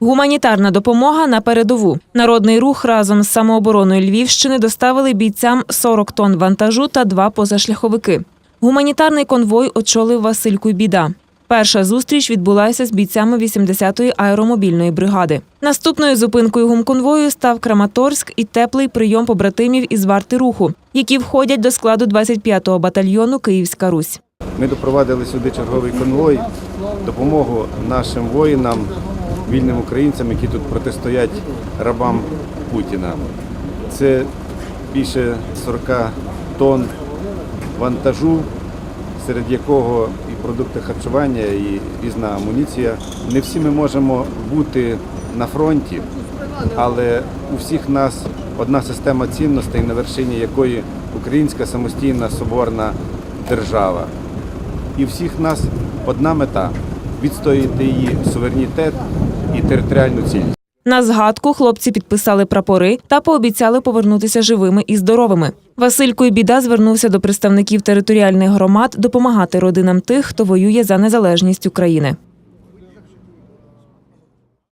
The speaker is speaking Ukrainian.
Гуманітарна допомога на передову. Народний рух разом з самообороною Львівщини доставили бійцям 40 тонн вантажу та два позашляховики. Гуманітарний конвой очолив Василь Куйбіда. Перша зустріч відбулася з бійцями 80-ї аеромобільної бригади. Наступною зупинкою гумконвою став Краматорськ і теплий прийом побратимів із варти руху, які входять до складу 25-го батальйону Київська Русь. Ми допровадили сюди черговий конвой, допомогу нашим воїнам, вільним українцям, які тут протистоять рабам Путіна. Це більше 40 тонн вантажу, серед якого і продукти харчування, і різна амуніція. Не всі ми можемо бути на фронті, але у всіх нас одна система цінностей, на вершині якої українська самостійна соборна держава. І всіх нас одна мета відстояти її суверенітет і територіальну цілість. На згадку хлопці підписали прапори та пообіцяли повернутися живими і здоровими. Василь біда звернувся до представників територіальних громад допомагати родинам тих, хто воює за незалежність України.